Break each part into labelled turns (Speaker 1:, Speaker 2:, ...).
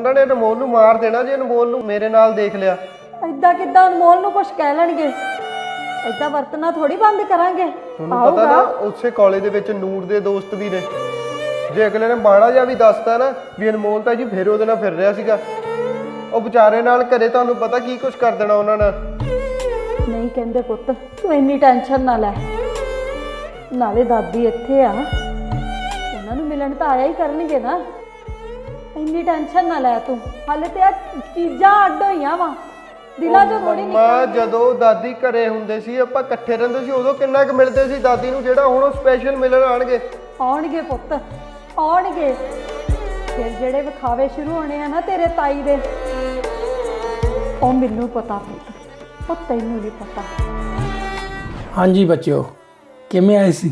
Speaker 1: ਉਹਨਾਂ ਨੇ ਅਨਮੋਲ ਨੂੰ ਮਾਰ ਦੇਣਾ ਜੇ ਅਨਮੋਲ ਨੂੰ ਮੇਰੇ ਨਾਲ ਦੇਖ ਲਿਆ।
Speaker 2: ਐਦਾਂ ਕਿੱਦਾਂ ਅਨਮੋਲ ਨੂੰ ਕੁਝ ਕਹਿ ਲੈਣਗੇ? ਐਦਾਂ ਵਰਤਣਾ ਥੋੜੀ ਬੰਦ ਕਰਾਂਗੇ।
Speaker 1: ਤੁਹਾਨੂੰ ਪਤਾ ਨਾ ਉਸੇ ਕਾਲਜ ਦੇ ਵਿੱਚ ਨੂਰ ਦੇ ਦੋਸਤ ਵੀ ਨੇ। ਜੇ ਅਗਲੇ ਨੇ ਮਾੜਾ ਜਿਹਾ ਵੀ ਦੱਸਤਾ ਨਾ ਵੀ ਅਨਮੋਲ ਤਾਂ ਜੀ ਫਿਰ ਉਹਦੇ ਨਾਲ ਫਿਰ ਰਿਹਾ ਸੀਗਾ। ਉਹ ਵਿਚਾਰੇ ਨਾਲ ਘਰੇ ਤੁਹਾਨੂੰ ਪਤਾ ਕੀ ਕੁਝ ਕਰ ਦੇਣਾ ਉਹਨਾਂ ਨੇ।
Speaker 2: ਨਹੀਂ ਕਹਿੰਦੇ ਪੁੱਤ ਤੂੰ ਇੰਨੀ ਟੈਨਸ਼ਨ ਨਾ ਲੈ। ਨਾਲੇ ਦਾਦੀ ਇੱਥੇ ਆ। ਉਹਨਾਂ ਨੂੰ ਮਿਲਣ ਤਾਂ ਆਇਆ ਹੀ ਕਰਨਗੇ ਨਾ। ਇੰਨੀ ਟੈਨਸ਼ਨ ਨਾ ਲੈ ਤੂੰ। ਹਾਲੇ ਤੇ ਆ ਚੀਜ਼ਾਂ ਅੱਡ ਹੋਈਆਂ ਵਾ। ਦਿਲਾਂ 'ਚੋਂ ਥੋੜੀ
Speaker 1: ਮੰਮਾ ਜਦੋਂ ਦਾਦੀ ਘਰੇ ਹੁੰਦੇ ਸੀ ਆਪਾਂ ਇਕੱਠੇ ਰਹਿੰਦੇ ਸੀ ਉਦੋਂ ਕਿੰਨਾ ਕੁ ਮਿਲਦੇ ਸੀ ਦਾਦੀ ਨੂੰ ਜਿਹੜਾ ਹੁਣ ਉਹ ਸਪੈਸ਼ਲ ਮਿਲਣ ਆਣਗੇ
Speaker 2: ਆਉਣਗੇ ਪੁੱਤ ਆਉਣਗੇ। ਫਿਰ ਜਿਹੜੇ ਵਿਖਾਵੇ ਸ਼ੁਰੂ ਹੋਣੇ ਆ ਨਾ ਤੇਰੇ ਤਾਈ ਦੇ ਉਹ ਮੈਨੂੰ ਪਤਾ ਪੁੱਤ ਉਹ ਤੈਨੂੰ ਨਹੀਂ ਪਤਾ।
Speaker 3: ਹਾਂਜੀ ਬੱਚਿਓ ਕਿਵੇਂ ਆਏ ਸੀ?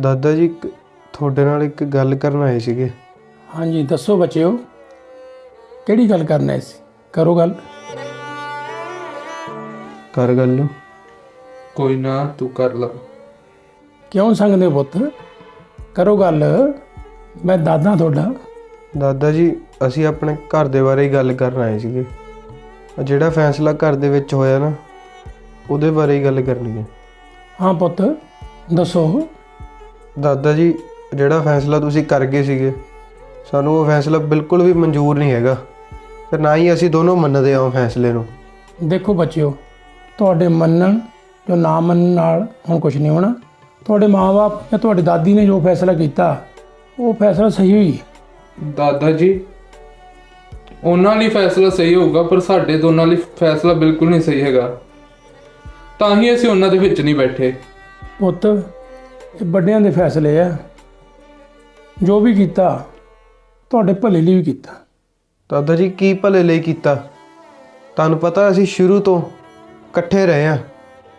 Speaker 1: ਦਾਦਾ ਜੀ ਇੱਕ ਤੁਹਾਡੇ ਨਾਲ ਇੱਕ ਗੱਲ ਕਰਨ ਆਏ ਸੀਗੇ।
Speaker 3: ਹਾਂਜੀ ਦੱਸੋ ਬੱਚਿਓ ਕਿਹੜੀ ਗੱਲ ਕਰਨਾ ਸੀ? ਕਰੋ ਗੱਲ।
Speaker 1: ਕਰ ਗੱਲ। ਨੂੰ
Speaker 4: ਕੋਈ ਨਾ ਤੂੰ ਕਰ ਲਾ।
Speaker 3: ਕਿਉਂ ਸੰਗਦੇ ਹੋ ਪੁੱਤ? ਕਰੋ ਗੱਲ। ਮੈਂ ਦਾਦਾ ਤੁਹਾਡਾ।
Speaker 1: ਦਾਦਾ ਜੀ ਅਸੀਂ ਆਪਣੇ ਘਰ ਦੇ ਬਾਰੇ ਹੀ ਗੱਲ ਕਰਨ ਆਏ ਸੀਗੇ। ਆਹ ਜਿਹੜਾ ਫੈਸਲਾ ਘਰ ਦੇ ਵਿੱਚ ਹੋਇਆ ਨਾ ਉਹਦੇ ਬਾਰੇ ਹੀ ਗੱਲ ਕਰਨੀ ਹੈ।
Speaker 3: ਹਾਂ ਪੁੱਤ ਦੱਸੋ।
Speaker 1: ਦਾਦਾ ਜੀ ਜਿਹੜਾ ਫੈਸਲਾ ਤੁਸੀਂ ਕਰ ਗਏ ਸੀਗੇ ਸਾਨੂੰ ਉਹ ਫੈਸਲਾ ਬਿਲਕੁਲ ਵੀ ਮਨਜ਼ੂਰ ਨਹੀਂ ਹੈਗਾ ਤੇ ਨਾ ਹੀ ਅਸੀਂ ਦੋਨੋਂ ਮੰਨਦੇ ਹਾਂ ਉਹ ਫੈਸਲੇ ਨੂੰ।
Speaker 3: ਦੇਖੋ ਬੱਚਿਓ ਤੁਹਾਡੇ ਮੰਨਣ ਜੋ ਨਾ ਮੰਨਣ ਨਾਲ ਹੁਣ ਕੁਝ ਨਹੀਂ ਹੋਣਾ। ਤੁਹਾਡੇ ਮਾਪੇ ਜਾਂ ਤੁਹਾਡੀ ਦਾਦੀ ਨੇ ਜੋ ਫੈਸਲਾ ਕੀਤਾ ਉਹ ਫੈਸਲਾ ਸਹੀ ਹੋਈ?
Speaker 4: ਦਾਦਾ ਜੀ ਉਹਨਾਂ ਲਈ ਫੈਸਲਾ ਸਹੀ ਹੋਊਗਾ ਪਰ ਸਾਡੇ ਦੋਨਾਂ ਲਈ ਫੈਸਲਾ ਬਿਲਕੁਲ ਨਹੀਂ ਸਹੀ ਹੈਗਾ। ਤਾਂ ਹੀ ਅਸੀਂ ਉਹਨਾਂ ਦੇ ਵਿੱਚ ਨਹੀਂ ਬੈਠੇ।
Speaker 3: ਪੁੱਤ ਇਹ ਵੱਡਿਆਂ ਦੇ ਫੈਸਲੇ ਆ। ਜੋ ਵੀ ਕੀਤਾ ਤੁਹਾਡੇ ਭਲੇ ਲਈ ਵੀ ਕੀਤਾ।
Speaker 1: ਦਾਦਾ ਜੀ, ਕੀ ਭਲੇ ਲਈ ਕੀਤਾ? ਤੁਹਾਨੂੰ ਪਤਾ ਅਸੀਂ ਸ਼ੁਰੂ ਤੋਂ ਇਕੱਠੇ ਰਹੇ ਆ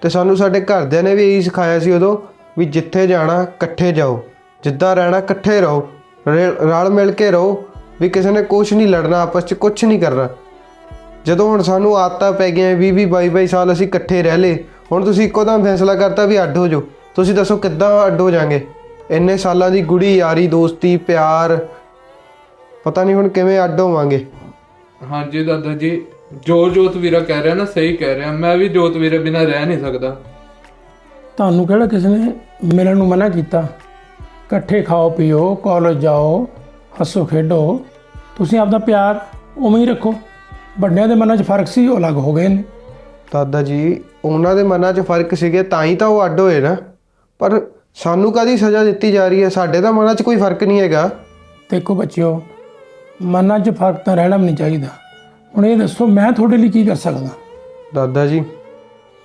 Speaker 1: ਤੇ ਸਾਨੂੰ ਸਾਡੇ ਘਰਦਿਆਂ ਨੇ ਵੀ ਇਹੀ ਸਿਖਾਇਆ ਸੀ ਉਦੋਂ ਵੀ ਜਿੱਥੇ ਜਾਣਾ, ਇਕੱਠੇ ਜਾਓ। ਜਿੱਦਾਂ ਰਹਿਣਾ, ਇਕੱਠੇ ਰਹੋ। ਰੇ- ਰਲ ਮਿਲ ਕੇ ਰਹੋ ਵੀ ਕਿਸੇ ਨੇ ਕੁਝ ਨਹੀਂ ਲੜਨਾ, ਆਪਸ 'ਚ ਕੁਝ ਨਹੀਂ ਕਰਨਾ। ਜਦੋਂ ਹੁਣ ਸਾਨੂੰ ਆਦਤਾਂ ਪੈ ਗਈਆਂ 20 20 22 22 ਸਾਲ ਅਸੀਂ ਇਕੱਠੇ ਰਹਿ ਲਏ, ਹੁਣ ਤੁਸੀਂ ਇੱਕੋ ਦਮ ਫੈਸਲਾ ਕਰਤਾ ਵੀ ਅੱਡ ਹੋ ਜਾਓ। ਤੁਸੀਂ ਦੱਸੋ ਕਿੱਦਾਂ ਅੱਡ ਹੋ ਜਾਾਂਗੇ? ਇੰਨੇ ਸਾਲਾਂ ਦੀ ਗੁੜੀ, ਯਾਰੀ, ਦੋਸਤੀ, ਪਿਆਰ ਪਤਾ ਨਹੀਂ ਹੁਣ ਕਿਵੇਂ ਅੱਡ ਹੋਵਾਂਗੇ।
Speaker 4: ਹਾਂਜੀ ਦਾਦਾ ਜੀ ਜੋ ਜੋਤ ਵੀਰਾ ਕਹਿ ਰਿਹਾ ਨਾ ਸਹੀ ਕਹਿ ਰਿਹਾ। ਮੈਂ ਵੀ ਜੋਤ ਵੀਰੇ ਬਿਨਾਂ ਰਹਿ ਨਹੀਂ ਸਕਦਾ।
Speaker 3: ਤੁਹਾਨੂੰ ਕਿਹੜਾ ਕਿਸੇ ਨੇ ਮਿਲਣ ਨੂੰ ਮਨਾ ਕੀਤਾ? ਇਕੱਠੇ ਖਾਓ ਪੀਓ ਕਾਲਜ ਜਾਓ ਹੱਸੋ ਖੇਡੋ। ਤੁਸੀਂ ਆਪਦਾ ਪਿਆਰ ਉਵੇਂ ਹੀ ਰੱਖੋ। ਵੱਡਿਆਂ ਦੇ ਮਨਾਂ 'ਚ ਫ਼ਰਕ ਸੀ ਉਹ ਅਲੱਗ ਹੋ ਗਏ ਨੇ।
Speaker 1: ਦਾਦਾ ਜੀ ਉਹਨਾਂ ਦੇ ਮਨਾਂ 'ਚ ਫ਼ਰਕ ਸੀਗੇ ਤਾਂ ਹੀ ਤਾਂ ਉਹ ਅੱਡ ਹੋਏ ਨਾ। ਪਰ ਸਾਨੂੰ ਕਾਦੀ ਸਜ਼ਾ ਦਿੱਤੀ ਜਾ ਰਹੀ ਹੈ? ਸਾਡੇ ਤਾਂ ਮਨਾਂ 'ਚ ਕੋਈ ਫ਼ਰਕ ਨਹੀਂ ਹੈਗਾ।
Speaker 3: ਦੇਖੋ ਬੱਚਿਓ ਮਨਾਂ 'ਚ ਫ਼ਰਕ ਤਾਂ ਰਹਿਣਾ ਵੀ ਨਹੀਂ ਚਾਹੀਦਾ। ਹੁਣ ਇਹ ਦੱਸੋ ਮੈਂ ਤੁਹਾਡੇ ਲਈ ਕੀ ਕਰ ਸਕਦਾ?
Speaker 1: ਦਾਦਾ ਜੀ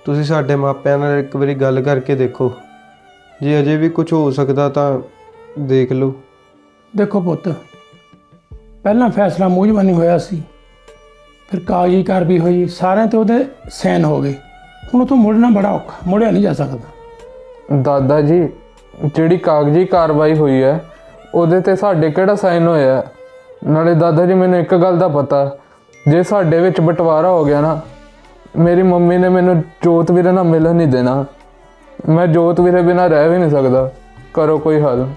Speaker 1: ਤੁਸੀਂ ਸਾਡੇ ਮਾਪਿਆਂ ਨਾਲ ਇੱਕ ਵਾਰੀ ਗੱਲ ਕਰਕੇ ਦੇਖੋ। ਜੇ ਅਜੇ ਵੀ ਕੁਝ ਹੋ ਸਕਦਾ ਤਾਂ ਦੇਖ ਲਓ।
Speaker 3: ਦੇਖੋ ਪੁੱਤ ਪਹਿਲਾਂ ਫੈਸਲਾ ਜ਼ਬਾਨੀ ਹੋਇਆ ਸੀ। ਫਿਰ ਕਾਗਜ਼ੀ ਕਾਰਵਾਈ ਹੋਈ ਸਾਰਿਆਂ ਤੇ ਉਹਦੇ ਸਾਈਨ ਹੋ ਗਏ। ਹੁਣ ਉਥੋਂ ਮੁੜਨਾ ਬੜਾ ਔਖਾ ਮੁੜਿਆ ਨਹੀਂ ਜਾ ਸਕਦਾ।
Speaker 4: ਦਾਦਾ ਜੀ ਜਿਹੜੀ ਕਾਗਜ਼ੀ ਕਾਰਵਾਈ ਹੋਈ ਹੈ ਉਹਦੇ ਤੇ ਸਾਡੇ ਕਿਹੜਾ ਸਾਈਨ ਹੋਇਆ? ਹੈ? ਨਾਲੇ ਦਾਦਾ ਜੀ ਮੈਨੂੰ ਇੱਕ ਗੱਲ ਦਾ ਪਤਾ। ਜੇ ਸਾਡੇ ਵਿੱਚ ਬਟਵਾਰਾ ਹੋ ਗਿਆ ਨਾ ਮੇਰੀ ਮੰਮੀ ਨੇ ਮੈਨੂੰ ਜੋਤ ਵੀਰੇ ਨਾਲ ਮਿਲਣ ਨਹੀਂ ਦੇਣਾ। ਮੈਂ ਜੋਤ ਵੀਰੇ ਬਿਨਾਂ ਰਹਿ ਵੀ ਨਹੀਂ ਸਕਦਾ। ਕਰੋ ਕੋਈ ਹੱਲ।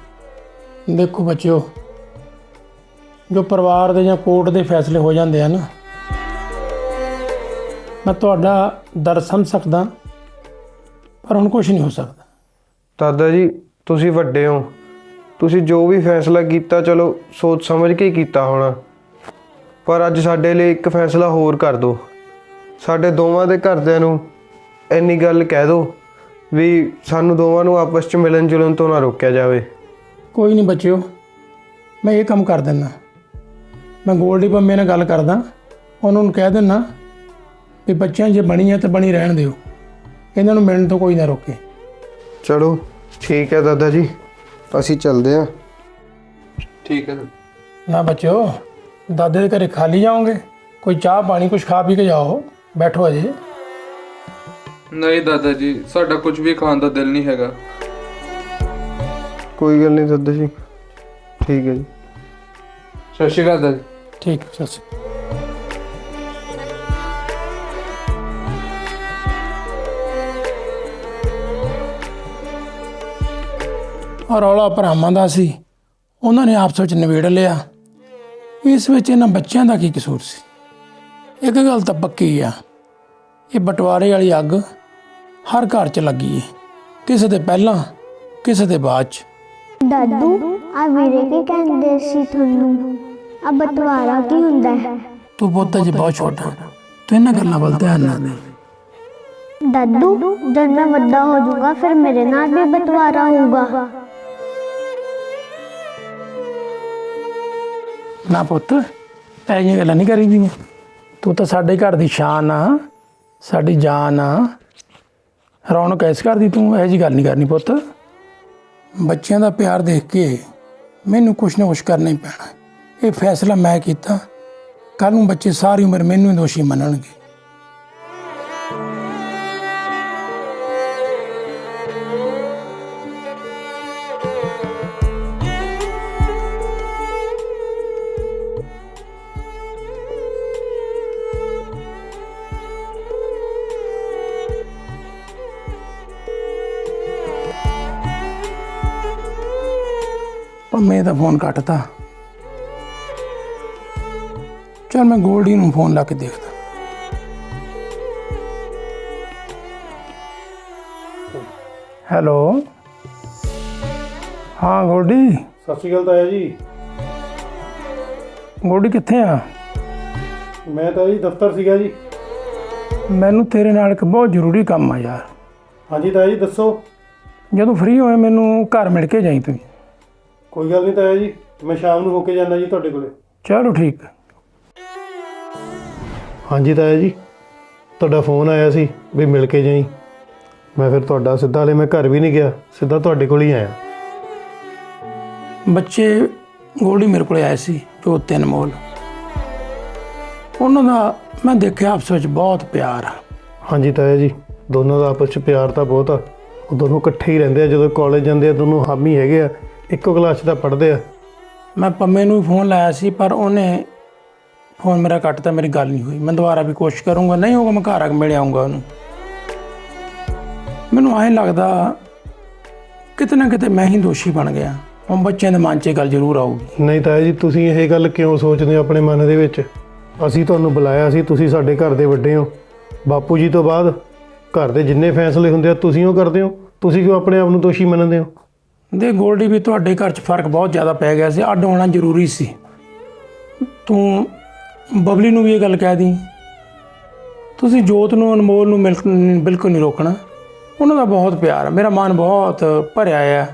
Speaker 3: ਦੇਖੋ ਬੱਚਿਓ ਜੋ ਪਰਿਵਾਰ ਦੇ ਜਾਂ ਕੋਰਟ ਦੇ ਫੈਸਲੇ ਹੋ ਜਾਂਦੇ ਆ ਨਾ ਮੈਂ ਤੁਹਾਡਾ ਦਰਦ ਸਮਝ ਸਕਦਾ ਪਰ ਹੁਣ ਕੁਝ ਨਹੀਂ ਹੋ ਸਕਦਾ।
Speaker 1: ਦਾਦਾ ਜੀ ਤੁਸੀਂ ਵੱਡੇ ਹੋ। ਤੁਸੀਂ ਜੋ ਵੀ ਫੈਸਲਾ ਕੀਤਾ ਚਲੋ ਸੋਚ ਸਮਝ ਕੇ ਹੀ ਕੀਤਾ ਹੋਣਾ। ਪਰ ਅੱਜ ਸਾਡੇ ਲਈ ਇੱਕ ਫੈਸਲਾ ਹੋਰ ਕਰ ਦਿਓ। ਸਾਡੇ ਦੋਵਾਂ ਦੇ ਘਰਦਿਆਂ ਨੂੰ ਇੰਨੀ ਗੱਲ ਕਹਿ ਦਿਓ ਵੀ ਸਾਨੂੰ ਦੋਵਾਂ ਨੂੰ ਆਪਸ 'ਚ ਮਿਲਣ ਜੁਲਣ ਤੋਂ ਨਾ ਰੋਕਿਆ ਜਾਵੇ।
Speaker 3: ਕੋਈ ਨਹੀਂ ਬੱਚਿਓ ਮੈਂ ਇਹ ਕੰਮ ਕਰ ਦਿੰਦਾ। ਮੈਂ ਗੋਲਡੀ ਪੰਮੇ ਨਾਲ ਗੱਲ ਕਰਦਾ। ਉਹਨਾਂ ਨੂੰ ਕਹਿ ਦਿੰਦਾ ਵੀ ਬੱਚਿਆਂ ਜੇ ਬਣੀ ਹੈ ਤਾਂ ਬਣੀ ਰਹਿਣ ਦਿਓ। ਇਹਨਾਂ ਨੂੰ ਮਿਲਣ ਤੋਂ ਕੋਈ ਨਾ ਰੋਕੇ।
Speaker 1: ਚਲੋ ਠੀਕ ਹੈ ਦਾਦਾ ਜੀ। ਅਸੀਂ ਚੱਲਦੇ ਹਾਂ।
Speaker 4: ਠੀਕ ਹੈ
Speaker 3: ਨਾ ਬੱਚਿਓ ਦਾਦੇ ਦੇ ਘਰੇ ਖਾਲੀ ਜਾਓਗੇ? ਕੋਈ ਚਾਹ ਪਾਣੀ ਕੁਝ ਖਾ ਪੀ ਕੇ ਜਾਓ। ਬੈਠੋ ਅਜੇ।
Speaker 4: ਨਹੀਂ ਦਾਦਾ ਜੀ ਸਾਡਾ ਕੁਝ ਵੀ ਖਾਣ ਦਾ ਦਿਲ ਨਹੀਂ ਹੈਗਾ।
Speaker 1: ਕੋਈ ਗੱਲ ਨਹੀਂ ਦਾਦਾ ਜੀ। ਠੀਕ ਹੈ ਜੀ।
Speaker 4: ਸਤਿ ਸ਼੍ਰੀ ਅਕਾਲ ਦਾਦਾ। ਜੀ
Speaker 3: ਠੀਕ ਸਤਿ ਸ਼੍ਰੀ ਅਕਾਲ। ਇਸ ਵਿੱਚ ਇਹਨਾਂ ਬੱਚਿਆਂ ਦਾ ਕੀ ਕਸੂਰ ਸੀ? ਇੱਕ ਗੱਲ ਤਾਂ ਪੱਕੀ ਆ। ਇਹ ਬਟਵਾਰੇ ਵਾਲੀ ਅੱਗ ਹਰ ਘਰ 'ਚ ਲੱਗੀ ਏ। ਕਿਸੇ ਦੇ ਪਹਿਲਾਂ ਕਿਸੇ ਦੇ ਬਾਅਦ 'ਚ।
Speaker 5: ਦਾਦੂ ਆ ਵੀਰੇ ਕੀ ਕਹਿੰਦੇ ਸੀ ਤੁਹਾਨੂੰ? ਆ ਬਟਵਾਰਾ ਕੀ ਹੁੰਦਾ ਹੈ?
Speaker 3: ਤੂੰ ਪੁੱਤ ਜੀ ਬਹੁਤ ਛੋਟਾ। ਤੂੰ ਇਹਨਾਂ ਗੱਲਾਂ ਵੱਲ ਧਿਆਨ ਨਾ ਦੇ।
Speaker 5: ਦਾਦੂ ਜਦ ਮੈਂ ਵੱਡਾ ਹੋ ਜਾਊਗਾ ਫਿਰ ਮੇਰੇ ਨਾਲ ਵੀ ਬਟਵਾਰਾ ਹੋਊਗਾ।
Speaker 3: ਨਾ ਪੁੱਤ, ਇਹ ਜਿਹੀਆਂ ਗੱਲਾਂ ਨਹੀਂ ਕਰੀਦੀਆਂ। ਤੂੰ ਤਾਂ ਸਾਡੇ ਘਰ ਦੀ ਸ਼ਾਨ ਆ, ਸਾਡੀ ਜਾਨ ਆ। ਰੌਣਕ ਐਸ ਕਰਦੀ ਤੂੰ ਇਹ ਜੀ ਗੱਲ ਨਹੀਂ ਕਰਨੀ ਪੁੱਤ। ਬੱਚਿਆਂ ਦਾ ਪਿਆਰ ਦੇਖ ਕੇ ਮੈਨੂੰ ਕੁਛ ਨਾ ਕੁਛ ਕਰਨਾ ਹੀ ਪੈਣਾ। ਇਹ ਫੈਸਲਾ ਮੈਂ ਕੀਤਾ। ਕੱਲ ਨੂੰ ਬੱਚੇ ਸਾਰੀ ਉਮਰ ਮੈਨੂੰ ਹੀ ਦੋਸ਼ੀ ਮੰਨਣਗੇ। ਪੰਮੇ ਦਾ ਫੋਨ ਕੱਟਤਾ। ਚਲ ਮੈਂ ਗੋਲਡੀ ਨੂੰ ਫੋਨ ਲਾ ਕੇ ਦੇਖਦਾ। ਹੈਲੋ। ਹਾਂ ਗੋਲਡੀ।
Speaker 6: ਸਤਿ ਸ਼੍ਰੀ ਅਕਾਲ ਤਾਇਆ ਜੀ।
Speaker 3: ਗੋਲਡੀ ਕਿੱਥੇ ਆ?
Speaker 6: ਮੈਂ ਤਾਂ ਜੀ ਦਫ਼ਤਰ ਸੀਗਾ ਜੀ।
Speaker 3: ਮੈਨੂੰ ਤੇਰੇ ਨਾਲ ਇੱਕ ਬਹੁਤ ਜ਼ਰੂਰੀ ਕੰਮ ਆ ਯਾਰ।
Speaker 6: ਹਾਂਜੀ ਤਾਇਆ ਜੀ ਦੱਸੋ।
Speaker 3: ਜਦੋਂ ਫ੍ਰੀ ਹੋਏ ਮੈਨੂੰ ਘਰ ਮਿਲ ਕੇ ਜਾਈ ਤੂੰ
Speaker 6: ਕੋਈ ਗੱਲ ਨਹੀਂ ਤਾਇਆ ਜੀ ਮੈਂ ਸ਼ਾਮ ਨੂੰ ਹੋ ਕੇ ਜਾਣਾ ਜੀ ਤੁਹਾਡੇ ਕੋਲੇ।
Speaker 3: ਚਲੋ ਠੀਕ।
Speaker 6: ਹਾਂਜੀ ਤਾਇਆ ਜੀ ਤੁਹਾਡਾ ਫੋਨ ਆਇਆ ਸੀ ਵੀ ਮਿਲ ਕੇ ਜਾਈ। ਮੈਂ ਫਿਰ ਤੁਹਾਡਾ ਸਿੱਧਾ ਹਲੇ ਮੈਂ ਘਰ ਵੀ ਨਹੀਂ ਗਿਆ ਸਿੱਧਾ ਤੁਹਾਡੇ ਕੋਲ ਹੀ ਆਇਆ।
Speaker 3: ਬੱਚੇ ਗੋਲਡੀ ਮੇਰੇ ਕੋਲੇ ਆਏ ਸੀ ਜੋ ਤਿੰਨ ਮੋਲ। ਉਹਨਾਂ ਦਾ ਮੈਂ ਦੇਖਿਆ ਆਪਸ ਵਿੱਚ ਬਹੁਤ ਪਿਆਰ ਆ।
Speaker 6: ਹਾਂਜੀ ਤਾਇਆ ਜੀ ਦੋਨਾਂ ਦਾ ਆਪਸ 'ਚ ਪਿਆਰ ਤਾਂ ਬਹੁਤ ਆ। ਉਹ ਦੋਨੋਂ ਇਕੱਠੇ ਹੀ ਰਹਿੰਦੇ ਆ ਜਦੋਂ ਕਾਲਜ ਜਾਂਦੇ ਆ ਦੋਨੋਂ ਹਾਮੀ ਹੈਗੇ ਆ। ਇੱਕੋ ਕਲਾਸ 'ਚ ਤਾਂ ਪੜ੍ਹਦੇ ਆ।
Speaker 3: ਮੈਂ ਪੰਮੇ ਨੂੰ ਫੋਨ ਲਾਇਆ ਸੀ ਪਰ ਉਹਨੇ ਫੋਨ ਮੇਰਾ ਕੱਟਤਾ ਮੇਰੀ ਗੱਲ ਨਹੀਂ ਹੋਈ। ਮੈਂ ਦੁਬਾਰਾ ਵੀ ਕੋਸ਼ਿਸ਼ ਕਰੂੰਗਾ ਨਹੀਂ ਹੋਗਾ ਮੈਂ ਘਰ ਆ ਕੇ ਮਿਲ ਆਉਂਗਾ ਉਹਨੂੰ। ਮੈਨੂੰ ਐਂ ਲੱਗਦਾ ਕਿਤੇ ਨਾ ਕਿਤੇ ਮੈਂ ਹੀ ਦੋਸ਼ੀ ਬਣ ਗਿਆ। ਹੁਣ ਬੱਚਿਆਂ ਦੇ ਮਨ 'ਚ ਇਹ ਗੱਲ ਜ਼ਰੂਰ ਆਊਗੀ।
Speaker 6: ਨਹੀਂ ਤਾਇਆ ਜੀ ਤੁਸੀਂ ਇਹ ਗੱਲ ਕਿਉਂ ਸੋਚਦੇ ਹੋ ਆਪਣੇ ਮਨ ਦੇ ਵਿੱਚ? ਅਸੀਂ ਤੁਹਾਨੂੰ ਬੁਲਾਇਆ ਸੀ ਤੁਸੀਂ ਸਾਡੇ ਘਰ ਦੇ ਵੱਡੇ ਹੋ। ਬਾਪੂ ਜੀ ਤੋਂ ਬਾਅਦ ਘਰ ਦੇ ਜਿੰਨੇ ਫੈਸਲੇ ਹੁੰਦੇ ਆ ਤੁਸੀਂ ਉਹ ਕਰਦੇ ਹੋ। ਤੁਸੀਂ ਕਿਉਂ ਆਪਣੇ ਆਪ ਨੂੰ ਦੋਸ਼ੀ ਮੰਨਦੇ ਹੋ?
Speaker 3: ਦੇ ਗੋਲਡੀ ਵੀ ਤੁਹਾਡੇ ਘਰ 'ਚ ਫ਼ਰਕ ਬਹੁਤ ਜ਼ਿਆਦਾ ਪੈ ਗਿਆ ਸੀ, ਅੱਡ ਹੋਣਾ ਜ਼ਰੂਰੀ ਸੀ। ਤੂੰ ਬਬਲੀ ਨੂੰ ਵੀ ਇਹ ਗੱਲ ਕਹਿ ਦੀ। ਤੁਸੀਂ ਜੋਤ ਨੂੰ, ਅਨਮੋਲ ਨੂੰ ਮਿਲ- ਬਿਲਕੁਲ ਨਹੀਂ ਰੋਕਣਾ। ਉਹਨਾਂ ਦਾ ਬਹੁਤ ਪਿਆਰ ਹੈ ਮੇਰਾ ਮਨ ਬਹੁਤ ਭਰਿਆ ਆ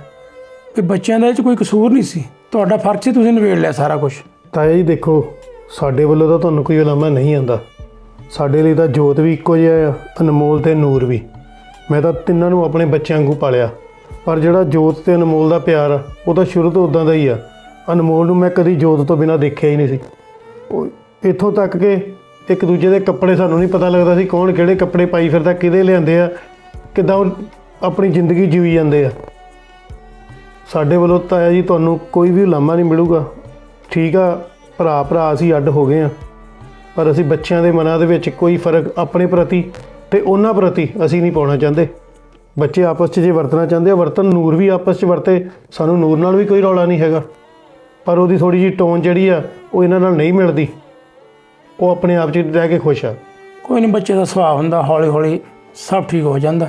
Speaker 3: ਕਿ ਬੱਚਿਆਂ ਦਾ ਇਹ 'ਚ ਕੋਈ ਕਸੂਰ ਨਹੀਂ ਸੀ। ਤੁਹਾਡਾ ਫ਼ਰਕ ਸੀ ਤੁਸੀਂ ਨਿਬੇੜ ਲਿਆ ਸਾਰਾ ਕੁਝ
Speaker 6: ਤਾਇਆ ਜੀ ਦੇਖੋ, ਸਾਡੇ ਵੱਲੋਂ ਤਾਂ ਤੁਹਾਨੂੰ ਕੋਈ ਉਲਾਮਾ ਨਹੀਂ ਆਂਦਾ ਸਾਡੇ ਲਈ ਤਾਂ ਜੋਤ ਵੀ ਇੱਕੋ ਜਿਹਾ ਆ, ਅਨਮੋਲ ਤੇ ਨੂਰ ਵੀ। ਮੈਂ ਤਾਂ ਤਿੰਨਾਂ ਨੂੰ ਆਪਣੇ ਬੱਚਿਆਂ ਵਾਂਗੂ ਪਾਲਿਆ। ਪਰ ਜਿਹੜਾ ਜੋਤ ਤੇ ਅਨਮੋਲ ਦਾ ਪਿਆਰ ਆ, ਉਹ ਤਾਂ ਸ਼ੁਰੂ ਤੋਂ ਉਦਾਂ ਦਾ ਹੀ ਆ। ਅਨਮੋਲ ਨੂੰ ਮੈਂ ਕਦੀ ਜੋਤ ਤੋਂ ਬਿਨਾਂ ਦੇਖਿਆ ਹੀ ਨਹੀਂ ਸੀ। ਉਹ ਇੱਥੋਂ ਤੱਕ ਕਿ ਇੱਕ ਦੂਜੇ ਦੇ ਕੱਪੜੇ ਸਾਨੂੰ ਨਹੀਂ ਪਤਾ ਲੱਗਦਾ ਸੀ ਕੌਣ ਕਿਹੜੇ ਕੱਪੜੇ ਪਾਈ ਫਿਰਦਾ, ਕਿਹਦੇ ਲਿਆਂਦੇ ਆ, ਕਿੱਦਾਂ ਉਹ ਆਪਣੀ ਜ਼ਿੰਦਗੀ ਜੀਵੀ ਜਾਂਦੇ ਆ। ਸਾਡੇ ਵੱਲੋਂ ਤਾਂ ਹੈ ਜੀ ਤੁਹਾਨੂੰ ਕੋਈ ਵੀ ਉਲਾਮਾ ਨਹੀਂ ਮਿਲੂਗਾ। ਠੀਕ ਆ, ਭਰਾ ਭਰਾ ਅਸੀਂ ਅੱਡ ਹੋ ਗਏ ਆ। ਪਰ ਅਸੀਂ ਬੱਚਿਆਂ ਦੇ ਮਨਾਂ ਦੇ ਵਿੱਚ ਕੋਈ ਫ਼ਰਕ ਆਪਣੇ ਪ੍ਰਤੀ ਤੇ ਉਹਨਾਂ ਪ੍ਰਤੀ ਅਸੀਂ ਨਹੀਂ ਪਾਉਣਾ ਚਾਹੁੰਦੇ। ਬੱਚੇ ਆਪਸ 'ਚ ਜੇ ਵਰਤਣਾ ਚਾਹੁੰਦੇ ਆ ਵਰਤਨ ਨੂਰ ਵੀ ਆਪਸ 'ਚ ਵਰਤੇ ਸਾਨੂੰ ਨੂਰ ਨਾਲ ਵੀ ਕੋਈ ਰੌਲਾ ਨਹੀਂ ਹੈਗਾ। ਪਰ ਉਹਦੀ ਥੋੜੀ ਜੀ ਟੋਨ ਜਿਹੜੀ ਆ ਉਹ ਇਹਨਾਂ ਨਾਲ ਨਹੀਂ ਮਿਲਦੀ। ਉਹ ਆਪਣੇ ਆਪ 'ਚ ਰਹਿ ਕੇ ਖੁਸ਼ ਆ।
Speaker 3: ਕੋਈ ਨਹੀਂ ਬੱਚੇ ਦਾ ਸੁਭਾਅ ਹੁੰਦਾ ਹੌਲੀ ਹੌਲੀ ਸਭ ਠੀਕ ਹੋ ਜਾਂਦਾ।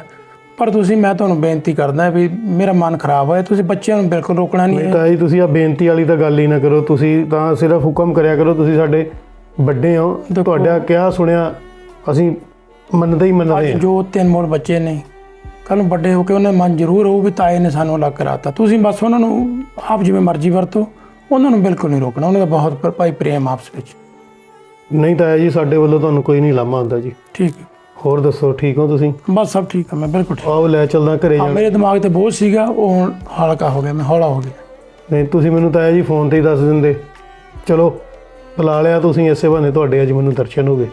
Speaker 3: ਪਰ ਤੁਸੀਂ ਮੈਂ ਤੁਹਾਨੂੰ ਬੇਨਤੀ ਕਰਦਾ ਵੀ ਮੇਰਾ ਮਨ ਖਰਾਬ ਹੋਇਆ ਤੁਸੀਂ ਬੱਚਿਆਂ ਨੂੰ ਬਿਲਕੁਲ ਰੋਕਣਾ ਨਹੀਂ ਹੈ।
Speaker 6: ਤਾਂ ਜੀ ਤੁਸੀਂ ਆ ਬੇਨਤੀ ਵਾਲੀ ਤਾਂ ਗੱਲ ਹੀ ਨਾ ਕਰੋ। ਤੁਸੀਂ ਤਾਂ ਸਿਰਫ ਹੁਕਮ ਕਰਿਆ ਕਰੋ ਤੁਸੀਂ ਸਾਡੇ ਵੱਡੇ ਹੋ। ਤੁਹਾਡਾ ਕਿਹਾ ਸੁਣਿਆ ਅਸੀਂ ਮੰਨਦੇ ਹੀ ਮੰਨਦੇ ਹਾਂ।
Speaker 3: ਜੋ ਤਿੰਨ ਮੋੜ ਬੱਚੇ ਨੇ ਕੱਲ ਨੂੰ ਵੱਡੇ ਹੋ ਕੇ ਉਹਨਾਂ ਮਨ ਜ਼ਰੂਰ ਹੋਊ ਵੀ ਤਾਏ ਨੇ ਸਾਨੂੰ ਅਲੱਗ ਕਰਾਤਾ। ਤੁਸੀਂ ਬਸ ਉਹਨਾਂ ਨੂੰ ਆਪ ਜਿਵੇਂ ਮਰਜ਼ੀ ਵਰਤੋ ਉਹਨਾਂ ਨੂੰ ਬਿਲਕੁਲ ਨਹੀਂ ਰੋਕਣਾ। ਉਹਨਾਂ ਦਾ ਬਹੁਤ ਭਾਈ ਪ੍ਰੇਮ ਆਪਸ ਵਿੱਚ।
Speaker 6: ਨਹੀਂ ਤਾਂ ਹੈ ਜੀ ਸਾਡੇ ਵੱਲੋਂ ਤੁਹਾਨੂੰ ਕੋਈ ਨਹੀਂ ਲਾਮਾ ਹੁੰਦਾ ਜੀ।
Speaker 3: ਠੀਕ। ਹੈ
Speaker 6: ਹੋਰ ਦੱਸੋ ਠੀਕ ਹੋ ਤੁਸੀਂ?
Speaker 3: ਬਸ ਸਭ ਠੀਕ ਹੈ ਮੈਂ ਬਿਲਕੁਲ ਠੀਕ।
Speaker 6: ਆਓ ਲੈ ਚੱਲਦਾ ਘਰੇ ਜਾਣਾ।
Speaker 3: ਮੇਰੇ ਦਿਮਾਗ ਤੇ ਬੋਝ ਸੀਗਾ ਉਹ ਹੁਣ ਹਲਕਾ ਹੋ ਗਿਆ ਮੈਂ ਹੌਲਾ ਹੋ ਗਿਆ।
Speaker 6: ਨਹੀਂ ਤੁਸੀਂ ਮੈਨੂੰ ਤਾਂ ਹੈ ਜੀ ਫੋਨ ਤੇ ਹੀ ਦੱਸ ਦਿੰਦੇ। ਚਲੋ ਬੁਲਾ ਲਿਆ ਤੁਸੀਂ ਇਸੇ ਬਹਾਨੇ ਤੁਹਾਡੇ ਅੱਜ ਮੈਨੂੰ ਦਰਸ਼ਨ ਹੋ ਗਏ।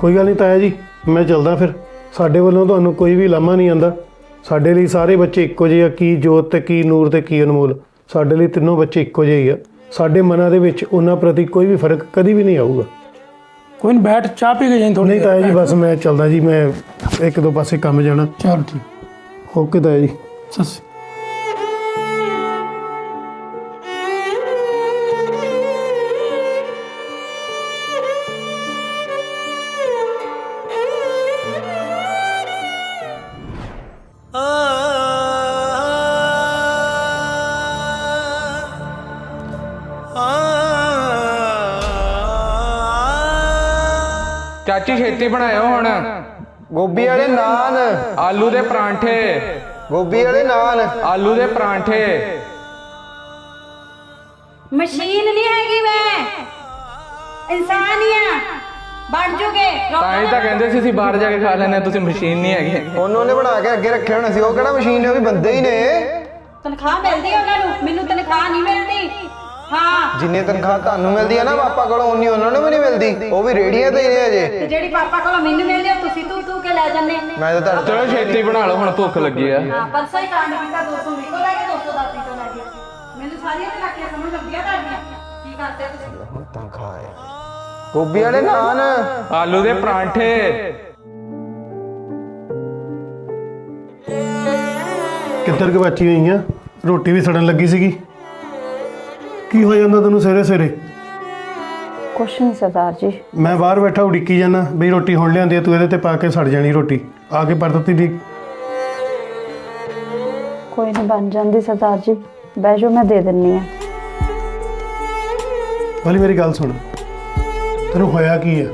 Speaker 6: ਕੋਈ ਗੱਲ ਨਹੀਂ ਤਾਇਆ ਜੀ ਮੈਂ ਚੱਲਦਾ ਫਿਰ। ਸਾਡੇ ਵੱਲੋਂ ਤੁਹਾਨੂੰ ਕੋਈ ਵੀ ਲਾਮਾ ਨਹੀਂ ਆਂਦਾ। ਸਾਡੇ ਲਈ ਸਾਰੇ ਬੱਚੇ ਇੱਕੋ ਜਿਹੇ ਆ ਕੀ ਜੋਤ ਤੇ ਕੀ ਨੂਰ ਤੇ ਕੀ ਅਨਮੋਲ। ਸਾਡੇ ਲਈ ਤਿੰਨੋਂ ਬੱਚੇ ਇੱਕੋ ਜਿਹੇ ਹੀ ਆ। ਸਾਡੇ ਮਨਾਂ ਦੇ ਵਿੱਚ ਉਹਨਾਂ ਪ੍ਰਤੀ ਕੋਈ ਵੀ ਫ਼ਰਕ ਕਦੀ ਵੀ ਨਹੀਂ ਆਊਗਾ।
Speaker 3: ਕੋਈ ਨਹੀਂ ਬੈਠ ਚਾਹ ਪੀ ਕੇ ਜਾਈਂ ਥੋੜੀ
Speaker 6: ਨਹੀਂ ਤਾਇਆ ਜੀ ਬਸ ਮੈਂ ਚੱਲਦਾ ਜੀ ਮੈਂ ਇੱਕ ਦੋ ਪਾਸੇ ਕੰਮ ਜਾਣਾ।
Speaker 3: ਚਲ ਠੀਕ।
Speaker 6: ਓਕੇ ਤਾਇਆ ਜੀ।
Speaker 3: ਸਤਿ
Speaker 4: ਚਾਚੀ ਛੇਤੀ ਬਣਾਇਓ ਹੁਣ।
Speaker 1: ਗੋਭੀ ਵਾਲੇ ਨਾਨ।
Speaker 4: ਆਲੂ ਦੇ ਪਰਾਂਠੇ।
Speaker 1: ਗੋਭੀ ਵਾਲੇ ਨਾਨ।
Speaker 4: ਆਲੂ ਦੇ ਪਰਾਂਠੇ।
Speaker 2: ਮਸ਼ੀਨ ਨਹੀਂ ਹੈਗੀ ਮੈਂ ਇਨਸਾਨ ਹੀ ਆ। ਬਣ ਜੂਗੇ।
Speaker 4: ਤਾਂ ਹੀ ਤਾਂ ਕਹਿੰਦੇ ਸੀ ਅਸੀਂ ਬਾਹਰ ਜਾ ਕੇ ਖਾ ਲੈਣੇ ਤੁਸੀਂ ਮਸ਼ੀਨ ਨਹੀਂ ਹੈਗੀ।
Speaker 1: ਉਹਨਾਂ ਨੇ ਬਣਾ ਕੇ ਅੱਗੇ ਰੱਖੇ ਹੋਣੇ ਸੀ। ਉਹ ਕਿਹੜਾ ਮਸ਼ੀਨ ਨੇ? ਉਹ ਵੀ ਬੰਦੇ ਹੀ ਨੇ।
Speaker 2: ਤਨਖਾਹ ਮਿਲਦੀ ਉਹਨਾਂ ਨੂੰ। ਮੈਨੂੰ ਤਨਖਾਹ ਨਹੀਂ ਮਿਲਦੀ। ਹਾਂ।
Speaker 1: ਜਿੰਨੇ ਤਨਖਾਹ ਤੁਹਾਨੂੰ ਮਿਲਦੀ ਹੈ ਨਾ ਪਾਪਾ ਕੋਲੋਂ ਉਨੀ ਉਹਨਾਂ ਨੂੰ ਵੀ ਨਹੀਂ ਮਿਲਦੀ। ਉਹ ਵੀ ਰੇੜੀਆਂ ਤੇ ਹੀ ਨੇ ਅਜੇ
Speaker 2: ਤੇ ਜਿਹੜੀ ਪਾਪਾ ਕੋਲੋਂ ਮੈਨੂੰ ਮਿਲਦੀ ਆ ਤੁਸੀਂ ਤੂੰ ਤੂੰ ਕੇ ਲੈ ਜਾਂਦੇ
Speaker 1: ਮੈਂ ਤਾਂ ਤੁਹਾਡੇ
Speaker 4: ਚਲੋ ਛੇਤੀ ਬਣਾ ਲਓ ਹੁਣ ਭੁੱਖ ਲੱਗੀ ਆ।
Speaker 2: ਹਾਂ ਪਰਸੋਂ ਹੀ ਕੰਮ ਕੀਤਾ 200 ਮੇਰੇ ਕੋਲ ਲੈ ਕੇ 200 ਦਾਤੀ ਤੋਂ ਲੈ ਕੇ। ਮੈਨੂੰ ਸਾਰੀਆਂ ਤਲਾਕੀਆਂ ਸਮਝ ਲੱਗੀਆਂ ਤੁਹਾਡੀਆਂ। ਕੀ ਕਰਦੇ ਤੁਸੀਂ?
Speaker 1: ਤਨਖਾਹ ਹੈ ਗੋਭੀ ਵਾਲੇ ਨਾਨ।
Speaker 4: ਆਲੂ ਦੇ ਪਰਾਂਠੇ।
Speaker 6: ਕਿੱਧਰ ਕੇ ਬੱਚੀ ਹੋਈਆਂ ਰੋਟੀ ਵੀ ਸੜਨ ਲੱਗੀ ਸੀਗੀ। ਕੀ ਹੋ ਜਾਂਦਾ ਤੈਨੂੰ ਸਵੇਰੇ ਸਵੇਰੇ?
Speaker 2: ਕੁਛ ਨਹੀਂ ਸਰਦਾਰ ਜੀ।
Speaker 6: ਮੈਂ ਬਾਹਰ ਬੈਠਾ ਉਡੀਕੀ ਜਾਣਾ ਬਈ ਰੋਟੀ ਹੁਣ ਲਿਆਂਦੀ ਆ ਤੂੰ ਇਹਦੇ ਤੇ ਪਾ ਕੇ ਸੜ ਜਾਣੀ ਰੋਟੀ। ਆ ਕੇ ਪਰਤਤੀ ਦੀ।
Speaker 2: ਕੋਈ ਨਹੀਂ ਬਣ ਜਾਂਦੀ ਸਰਦਾਰ ਜੀ। ਬਹਿ ਜਾਓ ਮੈਂ ਦੇ ਦਿੰਨੀ ਆ।
Speaker 6: ਵਾਲੀ ਮੇਰੀ ਗੱਲ ਸੁਣ। ਤੈਨੂੰ ਹੋਇਆ ਕੀ ਆ?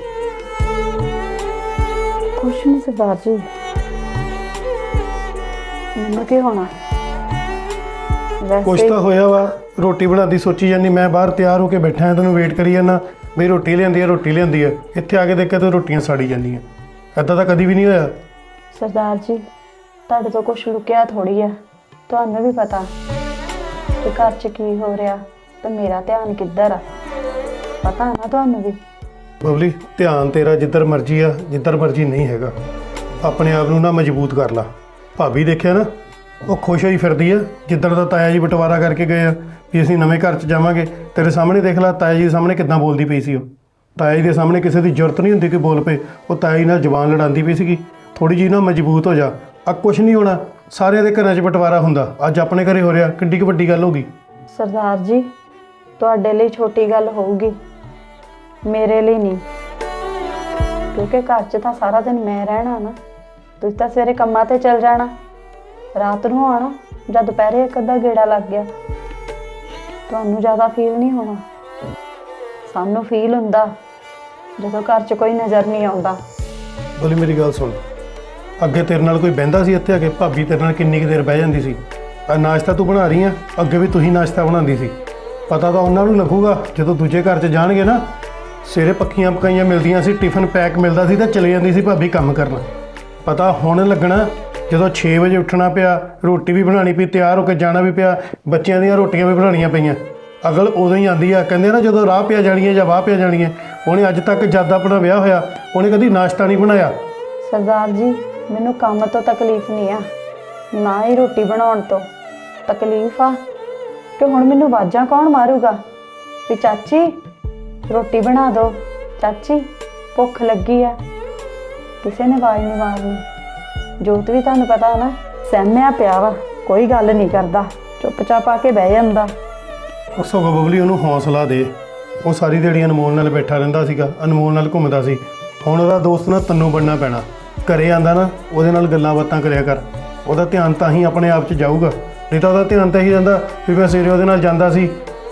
Speaker 2: ਕੁਛ ਨਹੀਂ ਸਰਦਾਰ ਜੀ। ਮੈਨੂੰ ਕੀ ਹੋਣਾ?
Speaker 6: ਕੁਛ
Speaker 2: ਵੈਸੇ
Speaker 6: ਤਾਂ ਹੋਇਆ ਵਾ ਰੋਟੀ ਬਣਾਦੀ ਸੋਚੀ ਜਾਂਦੀ ਮੈਂ ਬਾਹਰ ਤਿਆਰ ਹੋ ਕੇ ਬੈਠਾ ਹਾਂ ਤੈਨੂੰ ਵੇਟ ਕਰੀ ਜਾਂਦਾ ਬਈ ਰੋਟੀ ਲਿਆਂਦੀ ਆ ਰੋਟੀ ਲਿਆਂਦੀ ਆ ਇੱਥੇ ਆ ਕੇ ਦੇਖਿਆ ਤੇ ਰੋਟੀਆਂ ਸਾੜੀ ਜਾਂਦੀਆਂ। ਏਦਾਂ ਤਾਂ ਕਦੀ ਵੀ ਨਹੀਂ ਹੋਇਆ।
Speaker 2: ਸਰਦਾਰ ਜੀ ਤੁਹਾਡੇ ਤੋਂ ਕੁਛ ਲੁਕਿਆ ਥੋੜੀ ਆ ਤੁਹਾਨੂੰ ਵੀ ਪਤਾ ਕਿ ਘਰ 'ਚ ਕੀ ਹੋ ਰਿਹਾ ਤੇ ਮੇਰਾ ਧਿਆਨ ਕਿੱਧਰ ਆ। ਪਤਾ ਨਾ ਤੁਹਾਨੂੰ ਵੀ।
Speaker 6: ਬਬਲੀ ਧਿਆਨ ਤੇਰਾ ਜਿੱਧਰ ਮਰਜ਼ੀ ਆ ਜਿੱਧਰ ਮਰਜ਼ੀ ਨਹੀਂ ਹੈਗਾ। ਆਪਣੇ ਆਪ ਨੂੰ ਨਾ ਮਜ਼ਬੂਤ ਕਰ ਲਾ। ਭਾਬੀ ਦੇਖਿਆ ਨਾ ਉਹ ਖੁਸ਼ ਹੋਈ ਫਿਰਦੀ ਆ। ਜਿੱਦਣ ਦਾ ਤਾਇਆ ਜੀ ਬਟਵਾਰਾ ਕਰਕੇ ਗਏ ਆ ਵੀ ਅਸੀਂ ਨਵੇਂ ਘਰ 'ਚ ਜਾਵਾਂਗੇ, ਤੇਰੇ ਸਾਹਮਣੇ ਦੇਖ ਲੈ ਤਾਇਆ ਜੀ ਦੇ ਸਾਹਮਣੇ ਕਿੱਦਾਂ ਬੋਲਦੀ ਪਈ ਸੀ ਉਹ। ਤਾਇਆ ਜੀ ਦੇ ਸਾਹਮਣੇ ਕਿਸੇ ਦੀ ਜ਼ਰੂਰਤ ਨਹੀਂ ਹੁੰਦੀ ਕਿ ਬੋਲ ਪਏ। ਉਹ ਤਾਇਆ ਜੀ ਨਾਲ ਜ਼ੁਬਾਨ ਲੜਾਉਂਦੀ ਪਈ ਸੀਗੀ। ਥੋੜੀ ਜੀ ਨਾ ਮਜ਼ਬੂਤ ਹੋ ਜਾ। ਆ ਕੁਛ ਨਹੀਂ ਹੋਣਾ। ਸਾਰਿਆਂ ਦੇ ਘਰਾਂ 'ਚ ਬਟਵਾਰਾ ਹੁੰਦਾ। ਅੱਜ ਆਪਣੇ ਘਰੇ ਹੋ ਰਿਹਾ। ਕਿੰਨੀ ਕੁ ਵੱਡੀ ਗੱਲ ਹੋ ਗਈ।
Speaker 2: ਸਰਦਾਰ ਜੀ, ਤੁਹਾਡੇ ਲਈ ਛੋਟੀ ਗੱਲ ਹੋਊਗੀ। ਮੇਰੇ ਲਈ ਨਹੀਂ। ਕਿਉਂਕਿ ਘਰ 'ਚ ਤਾਂ ਸਾਰਾ ਦਿਨ ਮੈਂ ਰਹਿਣਾ ਨਾ। ਤੁਸੀਂ ਤਾਂ ਸਵੇਰੇ ਕੰਮਾਂ ਤੇ ਚਲ ਜਾਣਾ। ਰਾਤ ਨੂੰ ਆਣਾ ਜਾਂ ਦੁਪਹਿਰੇ ਇੱਕ ਅੱਧਾ ਗੇੜਾ ਲੱਗ ਗਿਆ। ਤੁਹਾਨੂੰ ਜ਼ਿਆਦਾ ਫੀਲ ਨਹੀਂ ਹੋਣਾ। ਸਾਨੂੰ ਫੀਲ ਹੁੰਦਾ, ਜਦੋਂ ਘਰ 'ਚ ਕੋਈ ਨਜ਼ਰ ਨਹੀਂ ਆਉਂਦਾ।
Speaker 6: ਬੋਲੀ, ਮੇਰੀ ਗੱਲ ਸੁਣ। ਅੱਗੇ ਤੇਰੇ ਨਾਲ ਕੋਈ ਬਹਿੰਦਾ ਸੀ ਇੱਥੇ ਆ ਕੇ? ਭਾਬੀ ਤੇਰੇ ਨਾਲ ਕਿੰਨੀ ਕੁ ਦੇਰ ਬਹਿ ਜਾਂਦੀ ਸੀ? ਆ ਨਾਸ਼ਤਾ ਤੂੰ ਬਣਾ ਰਹੀ ਆ? ਅੱਗੇ ਵੀ ਤੂੰ ਹੀ ਨਾਸ਼ਤਾ ਬਣਾਉਂਦੀ ਸੀ। ਪਤਾ ਤਾਂ ਉਹਨਾਂ ਨੂੰ ਲੱਗੂਗਾ, ਜਦੋਂ ਦੂਜੇ ਘਰ 'ਚ ਜਾਣਗੇ ਨਾ ਸਵੇਰੇ ਪੱਕੀਆਂ ਪਕਾਈਆਂ ਮਿਲਦੀਆਂ ਸੀ ਟਿਫਨ ਪੈਕ ਮਿਲਦਾ ਸੀ ਤਾਂ ਚਲੇ ਜਾਂਦੀ ਸੀ ਭਾਬੀ ਕੰਮ ਕਰਨਾ। ਪਤਾ ਹੁਣ ਲੱਗਣਾ ਜਦੋਂ 6 ਵਜੇ ਉੱਠਣਾ ਪਿਆ, ਰੋਟੀ ਵੀ ਬਣਾਣੀ ਪਈ, ਤਿਆਰ ਹੋ ਕੇ ਜਾਣਾ ਵੀ ਪਿਆ, ਬੱਚਿਆਂ ਦੀਆਂ ਰੋਟੀਆਂ ਵੀ ਬਣਾਉਣੀਆਂ ਪਈਆਂ। ਅਗਲ ਉਦੋਂ ਹੀ ਆਂਦੀ ਆ, ਕਹਿੰਦੇ ਨਾ ਜਦੋਂ ਰਾਹ ਪਿਆ ਜਾਣੀਆਂ ਜਾਂ ਵਾਹ ਪਿਆ ਜਾਣੀਆਂ, ਉਹਨੇ ਅੱਜ ਤੱਕ ਜਦ ਆਪਣਾ ਵਿਆਹ ਹੋਇਆ, ਉਹਨੇ ਕਦੀ ਨਾਸ਼ਤਾ ਨਹੀਂ ਬਣਾਇਆ।
Speaker 2: ਸਰਦਾਰ ਜੀ, ਮੈਨੂੰ ਕੰਮ ਤੋਂ ਤਕਲੀਫ ਨਹੀਂ ਆ। ਨਾ ਹੀ ਰੋਟੀ ਬਣਾਉਣ ਤੋਂ ਤਕਲੀਫ ਆ। ਕਿ ਹੁਣ ਮੈਨੂੰ ਆਵਾਜ਼ਾਂ ਕੌਣ ਮਾਰੂਗਾ? ਵੀ ਚਾਚੀ, ਰੋਟੀ ਬਣਾ ਦਿਓ ਚਾਚੀ, ਭੁੱਖ ਲੱਗੀ ਆ। ਕਿਸੇ ਨੇ ਆਵਾਜ਼ ਨਹੀਂ ਮਾਰਨੀ। ਜੋਤ ਵੀ ਤੁਹਾਨੂੰ ਪਤਾ ਨਾ ਸਹਿਮਿਆ ਪਿਆ ਵਾ ਕੋਈ ਗੱਲ ਨਹੀਂ ਕਰਦਾ ਚੁੱਪਚਾਪ ਆ ਕੇ ਬਹਿ ਜਾਂਦਾ।
Speaker 6: ਉਹ ਸਗੋਂ ਬਬਲੀ ਉਹਨੂੰ ਹੌਸਲਾ ਦੇ। ਉਹ ਸਾਰੀ ਦਿਹਾੜੀ ਅਨਮੋਲ ਨਾਲ ਬੈਠਾ ਰਹਿੰਦਾ ਸੀਗਾ ਅਨਮੋਲ ਨਾਲ ਘੁੰਮਦਾ ਸੀ। ਹੁਣ ਉਹਦਾ ਦੋਸਤ ਨਾ ਤੈਨੂੰ ਬਣਨਾ ਪੈਣਾ। ਘਰੇ ਆਂਦਾ ਨਾ ਉਹਦੇ ਨਾਲ ਗੱਲਾਂ ਬਾਤਾਂ ਕਰਿਆ ਕਰ। ਉਹਦਾ ਧਿਆਨ ਤਾਂ ਹੀ ਆਪਣੇ ਆਪ 'ਚ ਜਾਊਗਾ। ਨਹੀਂ ਤਾਂ ਉਹਦਾ ਧਿਆਨ ਤਾਂ ਹੀ ਰਹਿੰਦਾ ਵੀ ਮੈਂ ਸਵੇਰੇ ਉਹਦੇ ਨਾਲ ਜਾਂਦਾ ਸੀ।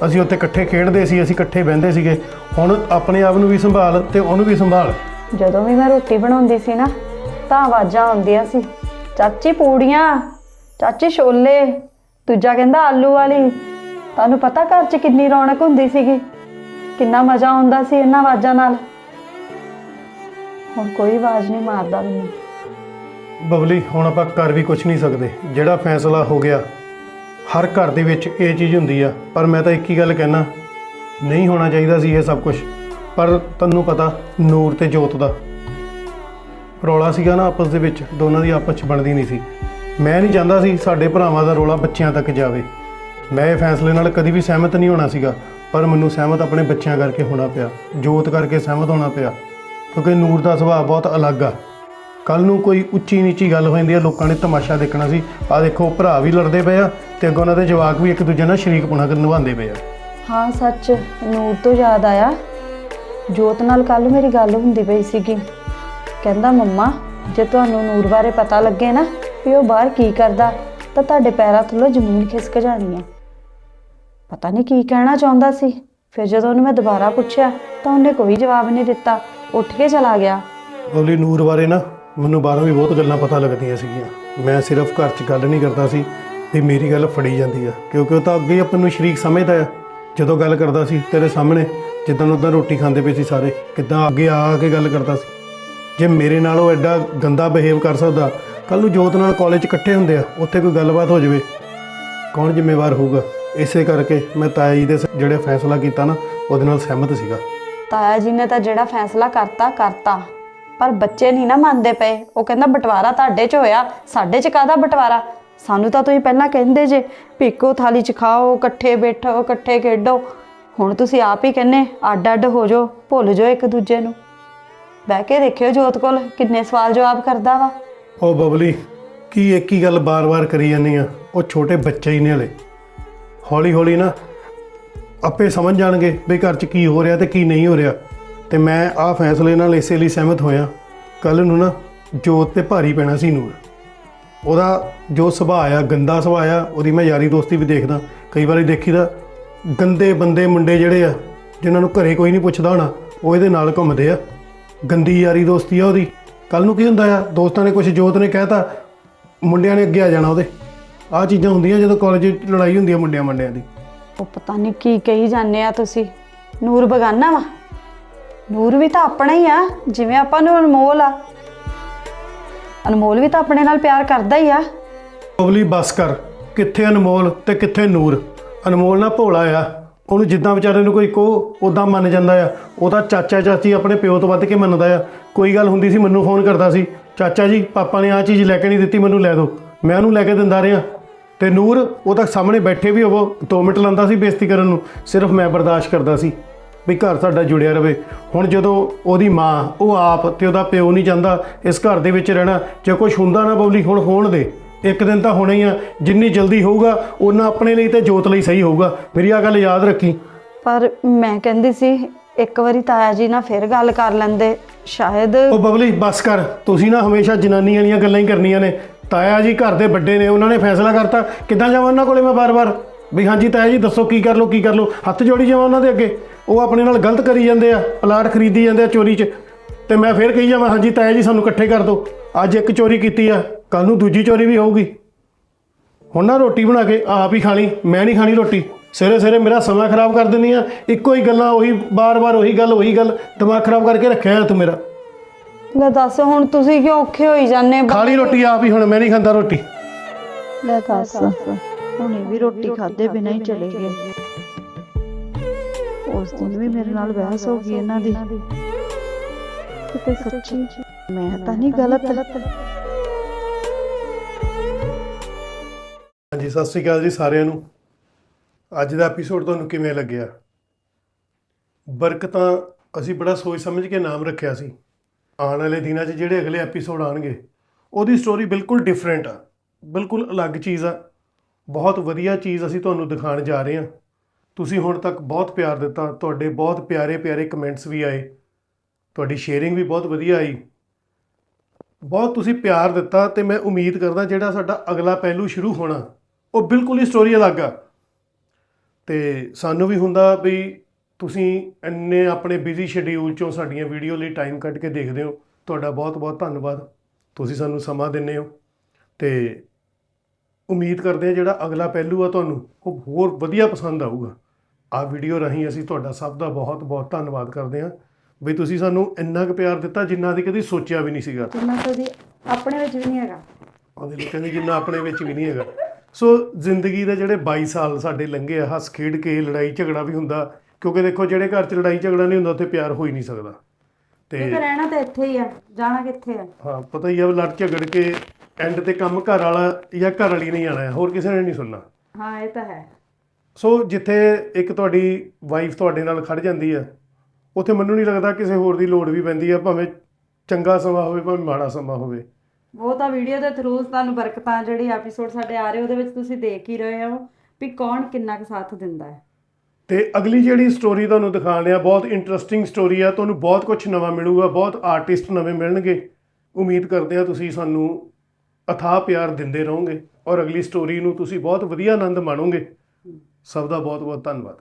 Speaker 6: ਅਸੀਂ ਉੱਥੇ ਇਕੱਠੇ ਖੇਡਦੇ ਸੀ ਅਸੀਂ ਇਕੱਠੇ ਬਹਿੰਦੇ ਸੀਗੇ। ਹੁਣ ਆਪਣੇ ਆਪ ਨੂੰ ਵੀ ਸੰਭਾਲ ਤੇ ਉਹਨੂੰ ਵੀ ਸੰਭਾਲ।
Speaker 2: ਜਦੋਂ ਵੀ ਮੈਂ ਰੋਟੀ ਬਣਾਉਂਦੀ ਸੀ ਨਾ ਤਾਂ ਆਵਾਜ਼ਾਂ ਆਉਂਦੀਆਂ ਸੀ। ਚਾਚੀ ਪੂੜੀਆਂ, ਚਾਚੀ ਛੋਲੇ, ਦੂਜਾ ਕਹਿੰਦਾ ਆਲੂ ਵਾਲੀ। ਤੁਹਾਨੂੰ ਪਤਾ ਘਰ 'ਚ ਕਿੰਨੀ ਰੌਣਕ ਹੁੰਦੀ ਸੀਗੀ। ਕਿੰਨਾ ਮਜ਼ਾ ਆਉਂਦਾ ਸੀ ਇਹਨਾਂ ਆਵਾਜ਼ਾਂ ਨਾਲ। ਹੁਣ ਕੋਈ ਆਵਾਜ਼ ਨਹੀਂ ਮਾਰਦਾ ਮੈਨੂੰ।
Speaker 6: ਬਬਲੀ, ਹੁਣ ਆਪਾਂ ਕਰ ਵੀ ਕੁਝ ਨਹੀਂ ਸਕਦੇ। ਜਿਹੜਾ ਫੈਸਲਾ ਹੋ ਗਿਆ, ਹਰ ਘਰ ਦੇ ਵਿੱਚ ਇਹ ਚੀਜ਼ ਹੁੰਦੀ ਆ। ਪਰ ਮੈਂ ਤਾਂ ਇੱਕ ਹੀ ਗੱਲ ਕਹਿਣਾ, ਨਹੀਂ ਹੋਣਾ ਚਾਹੀਦਾ ਸੀ ਇਹ ਸਭ ਕੁਝ ਪਰ ਤੈਨੂੰ ਪਤਾ, ਨੂਰ ਤੇ ਜੋਤ ਦਾ। ਰੌਲਾ ਸੀਗਾ ਨਾ ਆਪਸ ਦੇ ਵਿੱਚ, ਦੋਨਾਂ ਦੀ ਆਪਸ 'ਚ ਬਣਦੀ ਨਹੀਂ ਸੀ। ਮੈਂ ਨਹੀਂ ਚਾਹੁੰਦਾ ਸੀ ਸਾਡੇ ਭਰਾਵਾਂ ਦਾ ਰੌਲਾ ਬੱਚਿਆਂ ਤੱਕ ਜਾਵੇ। ਮੈਂ ਇਹ ਫੈਸਲੇ ਨਾਲ ਕਦੀ ਵੀ ਸਹਿਮਤ ਨਹੀਂ ਹੋਣਾ ਸੀਗਾ, ਪਰ ਮੈਨੂੰ ਸਹਿਮਤ ਆਪਣੇ ਬੱਚਿਆਂ ਕਰਕੇ ਹੋਣਾ ਪਿਆ, ਜੋਤ ਕਰਕੇ ਸਹਿਮਤ ਹੋਣਾ ਪਿਆ, ਕਿਉਂਕਿ ਨੂਰ ਦਾ ਸੁਭਾਅ ਬਹੁਤ ਅਲੱਗ ਆ। ਕੱਲ ਨੂੰ ਕੋਈ ਉੱਚੀ ਨੀਚੀ ਗੱਲ ਹੋ ਜਾਂਦੀ ਆ, ਲੋਕਾਂ ਨੇ ਤਮਾਸ਼ਾ ਦੇਖਣਾ ਸੀ ਆ ਦੇਖੋ ਭਰਾ ਵੀ ਲੜਦੇ ਪਏ ਆ, ਤੇ ਅੱਗੋਂ ਉਹਨਾਂ ਦੇ ਜਵਾਕ ਵੀ ਇੱਕ ਦੂਜੇ ਨਾਲ ਸ਼ਰੀਕ ਪੁਣਾ ਨਿਭਾਉਂਦੇ ਪਏ ਆ।
Speaker 2: ਹਾਂ, ਸੱਚ ਨੂਰ ਤੋਂ ਯਾਦ ਆਇਆ, ਜੋਤ ਨਾਲ ਕੱਲ ਮੇਰੀ ਗੱਲ ਹੁੰਦੀ ਪਈ ਸੀਗੀ। ਕਹਿੰਦਾ, ਮੰਮਾ, ਜੇ ਤੁਹਾਨੂੰ ਨੂਰ ਬਾਰੇ ਪਤਾ ਲੱਗੇ ਨਾ ਵੀ ਉਹ ਬਾਹਰ ਕੀ ਕਰਦਾ, ਤਾਂ ਤੁਹਾਡੇ ਪੈਰਾਂ ਥੱਲੋਂ ਜ਼ਮੀਨ ਖਿਸਕ ਜਾਣੀ ਹੈ ਪਤਾ ਨਹੀਂ ਕੀ ਕਹਿਣਾ ਚਾਹੁੰਦਾ ਸੀ। ਫਿਰ ਜਦੋਂ ਉਹਨੂੰ ਮੈਂ ਦੁਬਾਰਾ ਪੁੱਛਿਆ, ਤਾਂ ਉਹਨੇ ਕੋਈ ਜਵਾਬ ਨਹੀਂ ਦਿੱਤਾ। ਉੱਠ ਕੇ ਚਲਾ ਗਿਆ।
Speaker 6: ਬਬਲੀ ਨੂਰ ਬਾਰੇ ਨਾ ਮੈਨੂੰ ਬਾਹਰੋਂ ਵੀ ਬਹੁਤ ਗੱਲਾਂ ਪਤਾ ਲੱਗਦੀਆਂ ਸੀਗੀਆਂ। ਮੈਂ ਸਿਰਫ ਘਰ 'ਚ ਗੱਲ ਨਹੀਂ ਕਰਦਾ ਸੀ ਵੀ ਮੇਰੀ ਗੱਲ ਫੜੀ ਜਾਂਦੀ ਆ, ਕਿਉਂਕਿ ਉਹ ਤਾਂ ਅੱਗੇ ਹੀ ਆਪਾਂ ਨੂੰ ਸ਼ਰੀਕ ਸਮਝਦਾ ਆ। ਜਦੋਂ ਗੱਲ ਕਰਦਾ ਸੀ ਤੇਰੇ ਸਾਹਮਣੇ ਜਿੱਦਾਂ ਉਦਾਂ ਰੋਟੀ ਖਾਂਦੇ ਪਏ ਸੀ ਸਾਰੇ, ਕਿੱਦਾਂ ਅੱਗੇ ਆ ਕੇ ਗੱਲ ਕਰਦਾ ਸੀ। ਜੇ ਮੇਰੇ ਨਾਲ ਉਹ ਐਡਾ ਗੰਦਾ ਬਿਹੇਵ ਕਰ ਸਕਦਾ ਕੱਲ ਨੂੰ ਜੋਤ ਨਾਲ ਕਾਲਜ ਇਕੱਠੇ ਹੁੰਦੇ ਆ, ਉੱਥੇ ਕੋਈ ਗੱਲਬਾਤ ਹੋ ਜਾਵੇ। ਕੌਣ ਜ਼ਿੰਮੇਵਾਰ ਹੋਊਗਾ? ਇਸੇ ਕਰਕੇ ਮੈਂ ਤਾਇਆ ਜੀ ਦੇ ਸ- ਜਿਹੜੇ ਫੈਸਲਾ ਕੀਤਾ ਨਾ, ਉਹਦੇ ਨਾਲ ਸਹਿਮਤ ਸੀਗਾ।
Speaker 2: ਤਾਇਆ ਜੀ ਨੇ ਤਾਂ ਜਿਹੜਾ ਫੈਸਲਾ ਕਰਤਾ ਕਰਤਾ। ਪਰ ਬੱਚੇ ਨਹੀਂ ਨਾ ਮੰਨਦੇ ਪਏ। ਉਹ ਕਹਿੰਦਾ, ਬਟਵਾਰਾ ਤੁਹਾਡੇ 'ਚ ਹੋਇਆ। ਸਾਡੇ 'ਚ ਕਾਹਦਾ ਬਟਵਾਰਾ? ਸਾਨੂੰ ਤਾਂ ਤੁਸੀਂ ਪਹਿਲਾਂ ਕਹਿੰਦੇ ਜੇ ਪੀਕੋ ਥਾਲੀ 'ਚ ਖਾਓ, ਇਕੱਠੇ ਬੈਠੋ, ਇਕੱਠੇ ਖੇਡੋ। ਹੁਣ ਤੁਸੀਂ ਆਪ ਹੀ ਕਹਿੰਨੇ ਅੱਡ ਅੱਡ ਹੋ ਜਾਓ, ਭੁੱਲ ਜਾਓ ਇੱਕ ਦੂਜੇ ਨੂੰ। ਬਹਿ ਕੇ ਦੇਖਿਓ ਜੋਤ ਕੋਲ ਕਿੰਨੇ ਸਵਾਲ ਜਵਾਬ ਕਰਦਾ ਵਾ।
Speaker 6: ਉਹ ਬਬਲੀ, ਕੀ ਇੱਕ ਹੀ ਗੱਲ ਬਾਰ-ਬਾਰ ਕਰੀ ਜਾਂਦੀ ਆ? ਉਹ ਛੋਟੇ ਬੱਚੇ ਹੀ ਨੇ ਹਲੇ। ਹੌਲੀ ਹੌਲੀ ਨਾ ਆਪੇ ਸਮਝ ਜਾਣਗੇ ਵੀ ਘਰ 'ਚ ਕੀ ਹੋ ਰਿਹਾ ਤੇ ਕੀ ਨਹੀਂ ਹੋ ਰਿਹਾ। ਤੇ ਮੈਂ ਆਹ ਫੈਸਲੇ ਨਾਲ ਇਸੇ ਲਈ ਸਹਿਮਤ ਹੋਇਆ। ਕੱਲ ਨੂੰ ਨਾ ਜੋਤ ਤੇ ਭਾਰੀ ਪੈਣਾ ਸੀ ਨੂਰ। ਉਹਦਾ ਜੋ ਸੁਭਾਅ ਆ, ਗੰਦਾ ਸੁਭਾਅ ਆ, ਉਹਦੀ ਮੈਂ ਯਾਰੀ ਦੋਸਤੀ ਵੀ ਦੇਖਦਾ। ਕਈ ਵਾਰੀ ਦੇਖੀਦਾ, ਗੰਦੇ ਬੰਦੇ ਮੁੰਡੇ ਜਿਹੜੇ ਆ, ਜਿਨ੍ਹਾਂ ਨੂੰ ਘਰੇ ਕੋਈ ਨਹੀਂ ਪੁੱਛਦਾ ਹੋਣਾ, ਉਹ ਇਹਦੇ ਨਾਲ ਘੁੰਮਦੇ ਆ। ਗੰਦੀ ਯਾਰੀ ਦੋਸਤੀ ਆ ਉਹਦੀ। ਕੱਲ ਨੂੰ ਕੀ ਹੁੰਦਾ ਆ? ਦੋਸਤਾਂ ਨੇ ਕੁਝ ਜੋਤ ਨੇ ਕਹਿਤਾ ਮੁੰਡਿਆਂ ਨੇ ਅੱਗੇ ਆ ਜਾਣਾ ਉਹਦੇ। ਆਹ ਚੀਜ਼ਾਂ ਹੁੰਦੀਆਂ ਜਦੋਂ ਕਾਲਜ 'ਚ ਲੜਾਈ ਹੁੰਦੀ ਆ ਮੁੰਡਿਆਂ ਮੁੰਡਿਆਂ ਦੀ।
Speaker 2: ਉਹ ਪਤਾ ਨਹੀਂ ਕੀ ਕਹੀ ਜਾਂਦੇ ਆ ਤੁਸੀਂ। ਨੂਰ ਬਗਾਨਾ ਵਾ? ਨੂਰ ਵੀ ਤਾਂ ਆਪਣਾ ਹੀ ਆ ਜਿਵੇਂ ਆਪਾਂ ਨੂੰ ਅਨਮੋਲ ਆ। ਅਨਮੋਲ ਵੀ ਤਾਂ ਆਪਣੇ ਨਾਲ ਪਿਆਰ ਕਰਦਾ ਹੀ ਆ।
Speaker 6: ਬਬਲੀ ਬਸ ਕਰ ਕਿੱਥੇ ਅਨਮੋਲ ਤੇ ਕਿੱਥੇ ਨੂਰ? ਅਨਮੋਲ ਨਾ ਭੋਲਾ ਆ। ਉਹਨੂੰ ਜਿੱਦਾਂ ਵਿਚਾਰੇ ਨੂੰ ਕੋਈ ਕੋ ਉਦਾਂ ਮੰਨ ਜਾਂਦਾ ਆ ਉਹਦਾ ਚਾਚਾ ਚਾਚੀ ਆਪਣੇ ਪਿਓ ਤੋਂ ਵੱਧ ਕੇ ਮੰਨਦਾ ਆ। ਕੋਈ ਗੱਲ ਹੁੰਦੀ ਸੀ, ਮੈਨੂੰ ਫੋਨ ਕਰਦਾ ਸੀ, ਚਾਚਾ ਜੀ, ਪਾਪਾ ਨੇ ਆ ਚੀਜ਼ ਲੈ ਕੇ ਨਹੀਂ ਦਿੱਤੀ, ਮੈਨੂੰ ਲੈ ਦਿਓ ਮੈਂ ਉਹਨੂੰ ਲੈ ਕੇ ਦਿੰਦਾ ਰਿਹਾ। ਤੇ ਨੂਰ, ਉਹ ਤਾਂ ਸਾਹਮਣੇ ਬੈਠੇ ਵੀ ਉਹ 2 ਮਿੰਟ ਲਾਂਦਾ ਸੀ ਬੇਇੱਜ਼ਤੀ ਕਰਨ ਨੂੰ, ਸਿਰਫ ਮੈਂ ਬਰਦਾਸ਼ਤ ਕਰਦਾ ਸੀ ਵੀ ਘਰ ਸਾਡਾ ਜੁੜਿਆ ਰਵੇ। ਹੁਣ ਜਦੋਂ ਉਹਦੀ ਮਾਂ, ਉਹ ਆਪ ਤੇ ਉਹਦਾ ਪਿਓ ਨਹੀਂ ਜਾਂਦਾ, ਇਸ ਘਰ ਦੇ ਵਿੱਚ ਰਹਿਣਾ, ਜੇ ਕੁਝ ਹੁੰਦਾ ਨਾ ਬਬਲੀ, ਹੁਣ ਹੋਣ ਦੇ। ਇੱਕ ਦਿਨ ਤਾਂ ਹੋਣਾ ਹੀ ਆ ਜਿੰਨੀ ਜਲਦੀ ਹੋਊਗਾ ਉਹਨਾਂ ਆਪਣੇ ਲਈ ਤੇ ਜੋਤ ਲਈ ਸਹੀ ਹੋਊਗਾ। ਮੇਰੀ ਆ ਗੱਲ ਯਾਦ ਰੱਖੀ।
Speaker 2: ਪਰ ਮੈਂ ਕਹਿੰਦੀ ਸੀ ਇੱਕ ਵਾਰੀ ਤਾਇਆ ਜੀ ਨਾਲ ਫਿਰ ਗੱਲ ਕਰ ਲੈਂਦੇ। ਸ਼ਾਇਦ
Speaker 6: ਉਹ ਬਬਲੀ ਬਸ ਕਰ। ਤੁਸੀਂ ਨਾ ਹਮੇਸ਼ਾ ਜਨਾਨੀਆਂ ਦੀਆਂ ਗੱਲਾਂ ਹੀ ਕਰਨੀਆਂ ਨੇ। ਤਾਇਆ ਜੀ ਘਰ ਦੇ ਵੱਡੇ ਨੇ ਉਹਨਾਂ ਨੇ ਫੈਸਲਾ ਕਰਤਾ। ਕਿੱਦਾਂ ਜਾਵਾਂ ਉਹਨਾਂ ਕੋਲੇ ਮੈਂ ਬਾਰ-ਬਾਰ ਵੀ ਹਾਂਜੀ ਤਾਇਆ ਜੀ ਦੱਸੋ ਕੀ ਕਰ ਲਓ ਕੀ ਕਰ ਲਓ। ਹੱਥ ਜੋੜੀ ਜਾਵਾਂ ਉਹਨਾਂ ਦੇ ਅੱਗੇ? ਉਹ ਆਪਣੇ ਨਾਲ ਗਲਤ ਕਰੀ ਜਾਂਦੇ ਆ ਪਲਾਟ ਖਰੀਦੀ ਜਾਂਦੇ ਆ ਚੋਰੀ 'ਚ। ਤੇ ਮੈਂ ਫੇਰ ਕਹੀ ਜਾਵਾਂ ਹਾਂਜੀ ਤਾਇਆ ਜੀ ਸਾਨੂੰ ਇਕੱਠੇ ਕਰ ਦਿਓ। ਅੱਜ ਇੱਕ ਚੋਰੀ ਕੀਤੀ ਆ। ਕੱਲ ਨੂੰ ਦੂਜੀ ਚੋਰੀ ਵੀ ਹੋਊਗੀ। ਹੁਣ ਨਾ ਰੋਟੀ ਬਣਾ ਕੇ ਆਪ ਹੀ ਖਾਣੀ ਮੈਂ ਨਹੀਂ ਖਾਣੀ ਰੋਟੀ। ਸਵੇਰੇ ਸਵੇਰੇ ਮੇਰਾ ਸਮਾਂ ਖਰਾਬ ਕਰ ਦਿੰਦੀ ਆ। ਇੱਕੋ ਹੀ ਗੱਲਾਂ ਉਹੀ ਬਾਰ-ਬਾਰ ਉਹੀ ਗੱਲ ਉਹੀ ਗੱਲ ਦਿਮਾਗ ਖਰਾਬ ਕਰਕੇ ਰੱਖਿਆ ਤੂੰ ਮੇਰਾ।
Speaker 2: ਲੈ ਦੱਸ ਹੁਣ ਤੁਸੀਂ ਕਿਉਂ ਔਖੇ ਹੋਈ ਜਾਂਦੇ
Speaker 6: ਖਾ ਲਈ ਰੋਟੀ ਆਪ ਹੀ ਹੁਣ ਮੈਂ ਨਹੀਂ ਖਾਂਦਾ ਰੋਟੀ।
Speaker 2: ਲੈ ਦੱਸ। ਹੁਣੇ ਵੀ ਰੋਟੀ ਖਾਦੇ ਬਿਨਾਂ ਹੀ ਚਲੇ ਗਏ। ਉਸ ਦਿਨ ਵੀ ਮੇਰੇ ਨਾਲ ਬਹਿਸ ਹੋ ਗਈ ਇਹਨਾਂ ਦੀ। ਕਿਤੇ ਸੱਚੀ ਮੈਂ ਤਾਂ ਨਹੀਂ ਗਲਤ।
Speaker 6: ਹਾਂਜੀ, ਸਤਿ ਸ਼੍ਰੀ ਅਕਾਲ ਜੀ ਸਾਰਿਆਂ ਨੂੰ। ਅੱਜ ਦਾ ਐਪੀਸੋਡ ਤੁਹਾਨੂੰ ਕਿਵੇਂ ਲੱਗਿਆ? ਬਰਕਤਾਂ, ਅਸੀਂ ਬੜਾ ਸੋਚ ਸਮਝ ਕੇ ਨਾਮ ਰੱਖਿਆ ਸੀ। ਆਉਣ ਵਾਲੇ ਦਿਨਾਂ 'ਚ ਜਿਹੜੇ ਅਗਲੇ ਐਪੀਸੋਡ ਆਣਗੇ ਉਹਦੀ ਸਟੋਰੀ ਬਿਲਕੁਲ ਡਿਫਰੈਂਟ ਆ। ਬਿਲਕੁਲ ਅਲੱਗ ਚੀਜ਼ ਆ। ਬਹੁਤ ਵਧੀਆ ਚੀਜ਼ ਅਸੀਂ ਤੁਹਾਨੂੰ ਦਿਖਾਉਣ ਜਾ ਰਹੇ ਹਾਂ। ਤੁਸੀਂ ਹੁਣ ਤੱਕ ਬਹੁਤ ਪਿਆਰ ਦਿੱਤਾ। ਤੁਹਾਡੇ ਬਹੁਤ ਪਿਆਰੇ ਪਿਆਰੇ ਕਮੈਂਟਸ ਵੀ ਆਏ। ਤੁਹਾਡੀ ਸ਼ੇਅਰਿੰਗ ਵੀ ਬਹੁਤ ਵਧੀਆ ਆਈ। ਬਹੁਤ ਤੁਸੀਂ ਪਿਆਰ ਦਿੱਤਾ ਤੇ ਮੈਂ ਉਮੀਦ ਕਰਦਾ ਜਿਹੜਾ ਸਾਡਾ ਅਗਲਾ ਪਹਿਲੂ ਸ਼ੁਰੂ ਹੋਣਾ ਉਹ ਬਿਲਕੁਲ ਹੀ ਸਟੋਰੀ ਅਲੱਗ ਆ। ਤੇ ਸਾਨੂੰ ਵੀ ਹੁੰਦਾ ਵੀ ਤੁਸੀਂ ਇੰਨੇ ਆਪਣੇ ਬਿਜ਼ੀ ਸ਼ਡਿਊਲ ਚੋਂ ਸਾਡੀਆਂ ਵੀਡੀਓ ਲਈ ਟਾਈਮ ਕੱਢ ਕੇ ਦੇਖਦੇ ਹੋ। ਤੁਹਾਡਾ ਬਹੁਤ ਬਹੁਤ ਧੰਨਵਾਦ। ਤੁਸੀਂ ਸਾਨੂੰ ਸਮਾਂ ਦਿੰਦੇ ਹੋ। ਤੇ ਉਮੀਦ ਕਰਦੇ ਹਾਂ ਜਿਹੜਾ ਅਗਲਾ ਪਹਿਲੂ ਆ ਤੁਹਾਨੂੰ ਉਹ ਹੋਰ ਵਧੀਆ ਪਸੰਦ ਆਊਗਾ। ਆ ਵੀਡੀਓ ਰਾਹੀਂ ਅਸੀਂ ਤੁਹਾਡਾ ਸਭ ਦਾ ਬਹੁਤ ਬਹੁਤ ਧੰਨਵਾਦ ਕਰਦੇ ਹਾਂ। ਵੀ ਤੁਸੀਂ ਸਾਨੂੰ ਇੰਨਾ ਕੁ ਪਿਆਰ ਦਿੱਤਾ ਜਿੰਨਾ ਅਸੀਂ ਕਦੀ ਸੋਚਿਆ ਵੀ ਨਹੀਂ ਸੀਗਾ।
Speaker 2: ਕਿੰਨਾ ਕਦੀ ਆਪਣੇ ਵਿੱਚ ਵੀ ਨਹੀਂ ਹੈਗਾ।
Speaker 6: ਉਹਦੇ ਲਈ ਕਹਿੰਦੇ ਜਿੰਨਾ ਆਪਣੇ ਵਿੱਚ ਵੀ ਨਹੀਂ ਹੈਗਾ। ਸੋ ਜ਼ਿੰਦਗੀ ਦੇ ਜਿਹੜੇ 22 ਸਾਲ ਸਾਡੇ ਲੰਘੇ ਆ ਹੱਸ ਖੇਡ ਕੇ ਲੜਾਈ ਝਗੜਾ ਵੀ ਹੁੰਦਾ ਕਿਉਂਕਿ ਦੇਖੋ ਜਿਹੜੇ ਘਰ 'ਚ ਲੜਾਈ ਝਗੜਾ ਨਹੀਂ ਹੁੰਦਾ ਉੱਥੇ ਪਿਆਰ ਹੋ ਹੀ ਨਹੀਂ ਸਕਦਾ। ਤੇ
Speaker 2: ਕਿਉਂਕਿ ਰਹਿਣਾ ਤਾਂ ਇੱਥੇ ਹੀ ਆ ਜਾਣਾ ਕਿੱਥੇ ਆ?
Speaker 6: ਹਾਂ ਪਤਾ ਹੀ ਆ ਲੜ ਝਗੜ ਕੇ ਐਂਡ ਤੇ ਕੰਮ ਘਰ ਵਾਲਾ ਜਾਂ ਘਰ ਵਾਲੀ ਨਹੀਂ ਆਣਾ ਹੋਰ ਕਿਸੇ ਨੇ ਨਹੀਂ ਸੁਣਨਾ।
Speaker 2: ਹਾਂ ਇਹ ਤਾਂ ਹੈ।
Speaker 6: ਸੋ ਜਿੱਥੇ ਇੱਕ ਤੁਹਾਡੀ ਵਾਈਫ ਤੁਹਾਡੇ ਨਾਲ ਖੜ ਜਾਂਦੀ ਆ ਉੱਥੇ ਮੈਨੂੰ ਨਹੀਂ ਲੱਗਦਾ ਕਿਸੇ ਹੋਰ ਦੀ ਲੋੜ ਵੀ ਪੈਂਦੀ ਆ ਭਾਵੇਂ ਚੰਗਾ ਸਮਾਂ ਹੋਵੇ ਭਾਵੇਂ ਮਾੜਾ ਸਮਾਂ ਹੋਵੇ।
Speaker 2: ਉਹ ਤਾਂ ਵੀਡੀਓ ਦੇ ਥਰੂ ਤੁਹਾਨੂੰ ਬਰਕਤਾਂ ਜਿਹੜੀ ਐਪੀਸੋਡ ਸਾਡੇ ਆ ਰਹੇ, ਉਹਦੇ ਵਿੱਚ ਤੁਸੀਂ ਦੇਖ ਹੀ ਰਹੇ ਹੋ ਵੀ ਕੌਣ ਕਿੰਨਾ ਕੁ ਸਾਥ ਦਿੰਦਾ ਹੈ।
Speaker 6: ਤੇ ਅਗਲੀ ਜਿਹੜੀ ਸਟੋਰੀ ਤੁਹਾਨੂੰ ਦਿਖਾਉਣ ਆ ਬਹੁਤ ਇੰਟਰਸਟਿੰਗ ਸਟੋਰੀ ਆ, ਤੁਹਾਨੂੰ ਬਹੁਤ ਕੁਝ ਨਵਾਂ ਮਿਲੂਗਾ, ਬਹੁਤ ਆਰਟਿਸਟ ਨਵੇਂ ਮਿਲਣਗੇ। ਉਮੀਦ ਕਰਦੇ ਆ ਤੁਸੀਂ ਸਾਨੂੰ ਅਥਾਹ ਪਿਆਰ ਦਿੰਦੇ ਰਹੋਗੇ ਔਰ ਅਗਲੀ ਸਟੋਰੀ ਨੂੰ ਤੁਸੀਂ ਬਹੁਤ ਵਧੀਆ ਆਨੰਦ ਮਾਣੋਗੇ। ਸਭ ਦਾ ਬਹੁਤ ਬਹੁਤ ਧੰਨਵਾਦ।